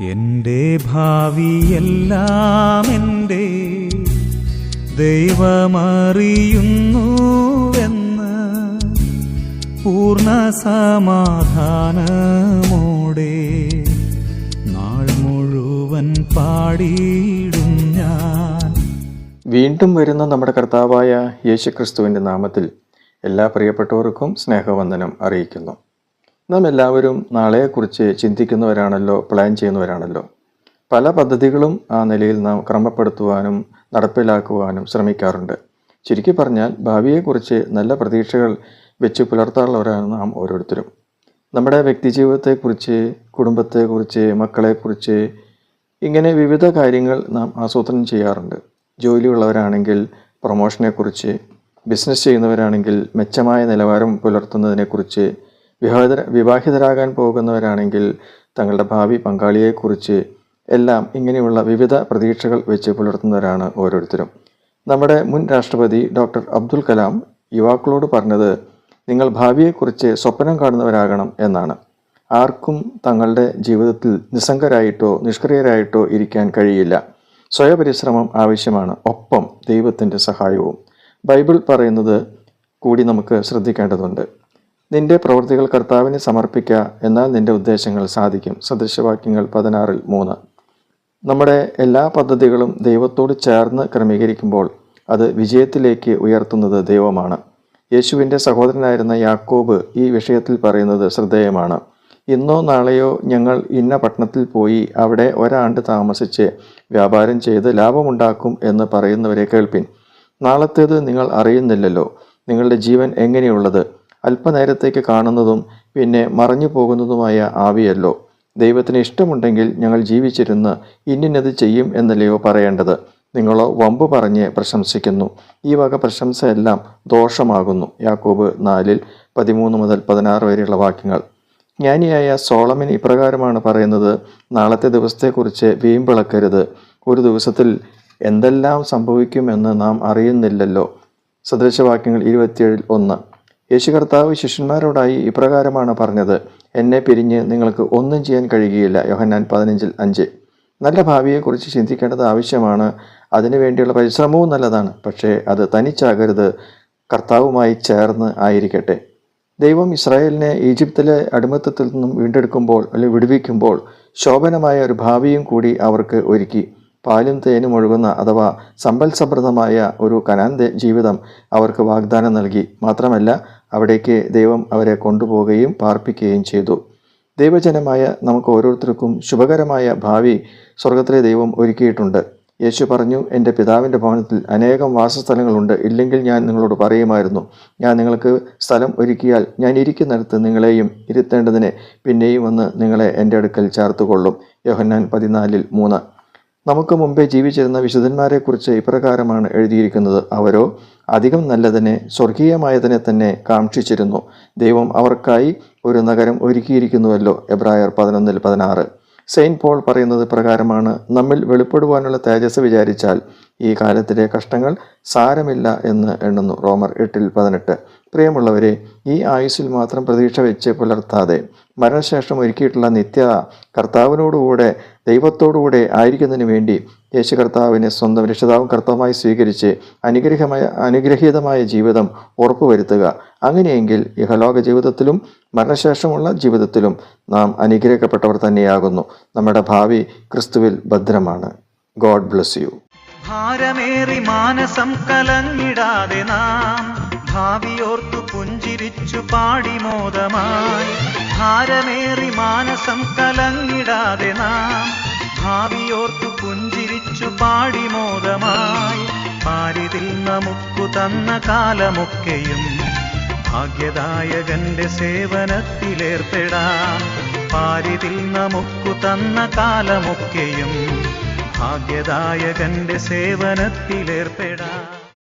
എന്റെ ഭാവിയെല്ലാം എന്റെ ദൈവമറിയുന്നുവെന്ന് പൂർണ സമാധാനമോടെ നാൾ മുഴുവൻ പാടിയിടും ഞാൻ. വീണ്ടും വരുന്ന നമ്മുടെ കർത്താവായ യേശുക്രിസ്തുവിന്റെ നാമത്തിൽ എല്ലാ പ്രിയപ്പെട്ടവർക്കും സ്നേഹവന്ദനം അറിയിക്കുന്നു. നാം എല്ലാവരും നാളെക്കുറിച്ച് ചിന്തിക്കുന്നവരാണല്ലോ പ്ലാൻ ചെയ്യുന്നവരാണല്ലോ. പല പദ്ധതികളും ആ നിലയിൽ നാം ക്രമപ്പെടുത്തുവാനും നടപ്പിലാക്കുവാനും ശ്രമിക്കാറുണ്ട്. ചുരുക്കി പറഞ്ഞാൽ ഭാവിയെക്കുറിച്ച് നല്ല പ്രതീക്ഷകൾ വെച്ച് പുലർത്താറുള്ളവരാണ് നാം ഓരോരുത്തരും. നമ്മുടെ വ്യക്തിജീവിതത്തെക്കുറിച്ച് കുടുംബത്തെക്കുറിച്ച് മക്കളെക്കുറിച്ച് ഇങ്ങനെ വിവിധ കാര്യങ്ങൾ നാം ആസൂത്രണം ചെയ്യാറുണ്ട്. ജോലിയുള്ളവരാണെങ്കിൽ പ്രൊമോഷനെക്കുറിച്ച് ബിസിനസ് ചെയ്യുന്നവരാണെങ്കിൽ മെച്ചമായ നിലവാരം പുലർത്തുന്നതിനെക്കുറിച്ച് വിവാഹിതര വിവാഹിതരാകാൻ പോകുന്നവരാണെങ്കിൽ തങ്ങളുടെ ഭാവി പങ്കാളിയെക്കുറിച്ച് എല്ലാം ഇങ്ങനെയുള്ള വിവിധ പ്രതീക്ഷകൾ വെച്ച് പുലർത്തുന്നവരാണ് ഓരോരുത്തരും. നമ്മുടെ മുൻ രാഷ്ട്രപതി ഡോക്ടർ അബ്ദുൽ കലാം യുവാക്കളോട് പറഞ്ഞത് നിങ്ങൾ ഭാവിയെക്കുറിച്ച് സ്വപ്നം കാണുന്നവരാകണം എന്നാണ്. ആർക്കും തങ്ങളുടെ ജീവിതത്തിൽ നിസ്സംഗരായിട്ടോ നിഷ്ക്രിയരായിട്ടോ ഇരിക്കാൻ കഴിയില്ല. സ്വയപരിശ്രമം ആവശ്യമാണ് ഒപ്പം ദൈവത്തിന്റെ സഹായവും. ബൈബിൾ പറയുന്നത് കൂടി നമുക്ക് ശ്രദ്ധിക്കേണ്ടതുണ്ട്. നിന്റെ പ്രവൃത്തികൾ കർത്താവിന് സമർപ്പിക്കുക എന്നാൽ നിന്റെ ഉദ്ദേശങ്ങൾ സാധിക്കും. സദൃശവാക്യങ്ങൾ പതിനാറിൽ മൂന്ന്. നമ്മുടെ എല്ലാ പദ്ധതികളും ദൈവത്തോട് ചേർന്ന് ക്രമീകരിക്കുമ്പോൾ അത് വിജയത്തിലേക്ക് ഉയർത്തുന്നത് ദൈവമാണ്. യേശുവിന്റെ സഹോദരനായിരുന്ന യാക്കോബ് ഈ വിഷയത്തിൽ പറയുന്നത് ശ്രദ്ധേയമാണ്. ഇന്നോ നാളെയോ ഞങ്ങൾ ഇന്ന പട്ടണത്തിൽ പോയി അവിടെ ഒരാണ്ട് താമസിച്ച് വ്യാപാരം ചെയ്ത് ലാഭമുണ്ടാക്കും എന്ന് പറയുന്നവരെ കേൾപ്പിൻ. നാളത്തേത് നിങ്ങൾ അറിയുന്നില്ലല്ലോ. നിങ്ങളുടെ ജീവൻ എങ്ങനെയുള്ളത്? അല്പനേരത്തേക്ക് കാണുന്നതും പിന്നെ മറഞ്ഞു പോകുന്നതുമായ ആവിയല്ലോ. ദൈവത്തിന് ഇഷ്ടമുണ്ടെങ്കിൽ ഞങ്ങൾ ജീവിച്ചിരുന്ന് ഇന്നിന്നത് ചെയ്യും എന്നല്ലയോ പറയേണ്ടത്. നിങ്ങളോ വമ്പ് പറഞ്ഞ് പ്രശംസിക്കുന്നു. ഈ വക പ്രശംസയെല്ലാം ദോഷമാകുന്നു. യാക്കോബ് നാലിൽ പതിമൂന്ന് മുതൽ പതിനാറ് വരെയുള്ള വാക്യങ്ങൾ. ജ്ഞാനിയായ സോളമൻ ഇപ്രകാരമാണ് പറയുന്നത് നാളത്തെ ദിവസത്തെക്കുറിച്ച് വീമ്പിളക്കരുത്. ഒരു ദിവസത്തിൽ എന്തെല്ലാം സംഭവിക്കുമെന്ന് നാം അറിയുന്നില്ലല്ലോ. സദൃശവാക്യങ്ങൾ ഇരുപത്തിയേഴിൽ ഒന്ന്. യേശു കർത്താവ് ശിഷ്യന്മാരോടായി ഇപ്രകാരമാണ് പറഞ്ഞത് എന്നെ പിരിഞ്ഞ് നിങ്ങൾക്ക് ഒന്നും ചെയ്യാൻ കഴിയുകയില്ല. യോഹന്നാൻ പതിനഞ്ചിൽ അഞ്ച്. നല്ല ഭാവിയെക്കുറിച്ച് ചിന്തിക്കേണ്ടത് ആവശ്യമാണ്. അതിനുവേണ്ടിയുള്ള പരിശ്രമവും നല്ലതാണ്. പക്ഷേ അത് തനിച്ചാകരുത്. കർത്താവുമായി ചേർന്ന് ആയിരിക്കട്ടെ. ദൈവം ഇസ്രായേലിനെ ഈജിപ്തിലെ അടിമത്തത്തിൽ നിന്നും വീണ്ടെടുക്കുമ്പോൾ അല്ലെങ്കിൽ വിടുവിക്കുമ്പോൾ ശോഭനമായ ഒരു ഭാവിയും കൂടി അവർക്ക് ഒരുക്കി. പാലും തേനും ഒഴുകുന്ന അഥവാ സമ്പൽ സമൃദ്ധമായ ഒരു കനാൻ ജീവിതം അവർക്ക് വാഗ്ദാനം നൽകി. മാത്രമല്ല അവിടേക്ക് ദൈവം അവരെ കൊണ്ടുപോവുകയും പാർപ്പിക്കുകയും ചെയ്തു. ദൈവജനമായ നമുക്ക് ഓരോരുത്തർക്കും ശുഭകരമായ ഭാവി സ്വർഗത്തിലെ ദൈവം ഒരുക്കിയിട്ടുണ്ട്. യേശു പറഞ്ഞു എന്റെ പിതാവിന്റെ ഭവനത്തിൽ അനേകം വാസസ്ഥലങ്ങളുണ്ട്. ഇല്ലെങ്കിൽ ഞാൻ നിങ്ങളോട് പറയുമായിരുന്നു ഞാൻ നിങ്ങൾക്ക് സ്ഥലം ഒരുക്കിയാൽ ഞാൻ ഇരിക്കുന്നിടത്ത് നിങ്ങളെയും ഇരുത്തേണ്ടതിനെ പിന്നെയും വന്ന് നിങ്ങളെ എന്റെ അടുക്കൽ ചേർത്തുകൊള്ളും. യോഹന്നാൻ പതിനാലിൽ മൂന്ന്. നമുക്ക് മുമ്പേ ജീവിച്ചിരുന്ന വിശുദ്ധന്മാരെക്കുറിച്ച് ഇപ്രകാരമാണ് എഴുതിയിരിക്കുന്നത്. അവരോ അധികം നല്ലതിനെ സ്വർഗീയമായതിനെ തന്നെ കാക്ഷിച്ചിരുന്നു. ദൈവം അവർക്കായി ഒരു നഗരം ഒരുക്കിയിരിക്കുന്നുവല്ലോ. എബ്രായർ പതിനൊന്നിൽ പതിനാറ്. സെയിന്റ് പോൾ പറയുന്നത് പ്രകാരമാണ് നമ്മിൽ വെളിപ്പെടുവാനുള്ള തേജസ് വിചാരിച്ചാൽ ഈ കാലത്തിലെ കഷ്ടങ്ങൾ സാരമില്ല എന്ന് എണ്ണുന്നു. റോമർ എട്ടിൽ പതിനെട്ട്. പ്രിയമുള്ളവരെ ഈ ആയുസ്സിൽ മാത്രം പ്രതീക്ഷ വെച്ച് പുലർത്താതെ മരണശേഷം ഒരുക്കിയിട്ടുള്ള നിത്യത കർത്താവിനോടുകൂടെ ദൈവത്തോടുകൂടെ ആയിരിക്കുന്നതിന് വേണ്ടി യേശു കർത്താവിനെ സ്വന്തം രക്ഷിതാവും കർത്താവുമായി സ്വീകരിച്ച് അനുഗ്രഹമായ അനുഗ്രഹീതമായ ജീവിതം ഉറപ്പുവരുത്തുക. അങ്ങനെയെങ്കിൽ ഇഹലോക ജീവിതത്തിലും മരണശേഷമുള്ള ജീവിതത്തിലും നാം അനുഗ്രഹിക്കപ്പെട്ടവർ തന്നെയാകുന്നു. നമ്മുടെ ഭാവി ക്രിസ്തുവിൽ ഭദ്രമാണ്. God bless you. ഭാരമേറി മാനസം കലങ്ങിടാതെ നാം ഭാവിയോർത്തു പുഞ്ചിരിച്ചു പാടി മോദമായി. ഭാരമേറി മാനസം കലങ്ങിടാതെ നാം ഭാവിയോർത്തു പുഞ്ചിരിച്ചു പാടി മോദമായി. പാരിതിൽ നമുക്കു തന്ന കാലമൊക്കെയും ഭാഗ്യദായകന്റെ സേവനത്തിലേർപ്പെടാം. പാരിതിൽ നമുക്കു തന്ന കാലമൊക്കെയും ഭാഗ്യദായകന്റെ സേവനത്തിലേർപ്പെടാം.